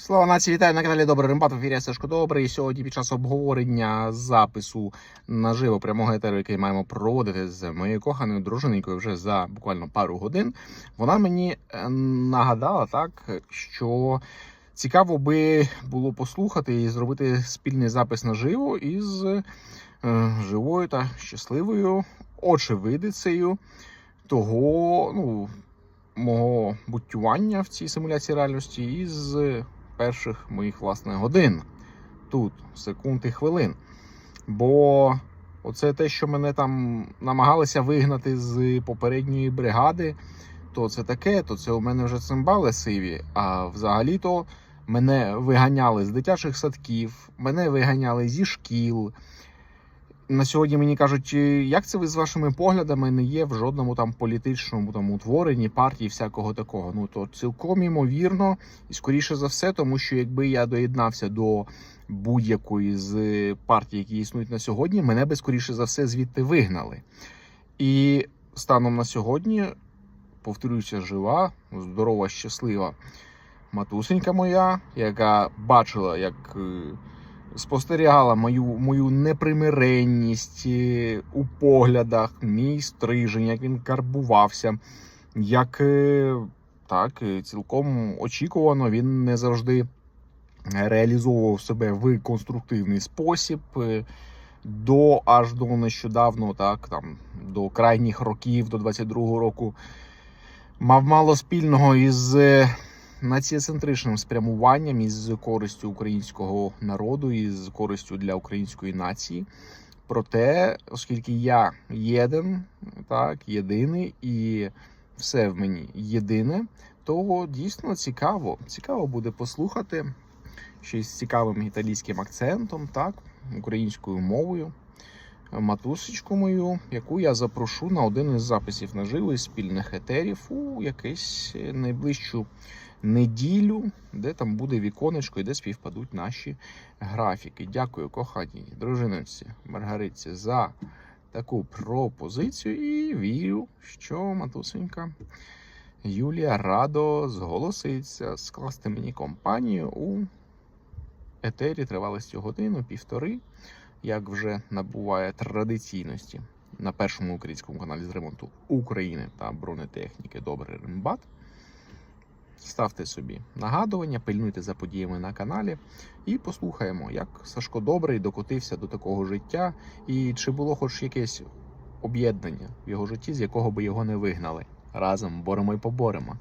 Слава нації, вітаю на каналі Добрий Римбат. В ефірі Сашко Добрий. Сьогодні під час обговорення запису наживо прямого етеру, який маємо проводити з моєю коханою дружиною вже за буквально пару годин. Вона мені е, нагадала так, що цікаво би було послухати і зробити спільний запис наживо із е, живою та щасливою очевидицею того, ну. Мого буттювання в цій симуляції реальності із перших моїх власне годин тут, секунд і хвилин. Бо оце те, що мене там намагалися вигнати з попередньої бригади, то це таке, то це у мене вже цимбали сиві. А взагалі-то мене виганяли з дитячих садків, мене виганяли зі шкіл. На сьогодні мені кажуть, «Е, як це ви з вашими поглядами не є в жодному там політичному там утворенні партії, всякого такого. Ну то цілком імовірно, і скоріше за все, тому що якби я доєднався до будь-якої з партій, які існують на сьогодні, мене би скоріше за все звідти вигнали. І станом на сьогодні, повторюся, жива, здорова, щаслива матусенька моя, яка бачила, як. Спостерігала мою, мою непримиренність е, у поглядах, мій стрижень, як він карбувався, як е, так, е, цілком очікувано він не завжди реалізовував себе в конструктивний спосіб. До аж до нещодавно, так там до крайніх років, до 22-го року, мав мало спільного із націоцентричним спрямуванням із користю українського народу і з користю для української нації. Проте, оскільки я єдин, так, єдиний і все в мені єдине, то дійсно цікаво. Цікаво буде послухати ще з цікавим італійським акцентом, так, українською мовою. Матусечку мою, яку я запрошу на один із записів наживо із спільних етерів у якийсь найближчу неділю, де там буде віконечко і де співпадуть наші графіки. Дякую, коханій дружиниці Маргариці, за таку пропозицію і вірю, що матусенька Юлія радо зголоситься скласти мені компанію у етері тривалістю годину, півтори, як вже набуває традиційності на першому українському каналі з ремонту України та бронетехніки Добрий Римбат. Ставте собі нагадування, пильнуйте за подіями на каналі і послухаємо, як Сашко Добрий докотився до такого життя, і чи було хоч якесь об'єднання в його житті, з якого би його не вигнали. Разом боремо і поборемо.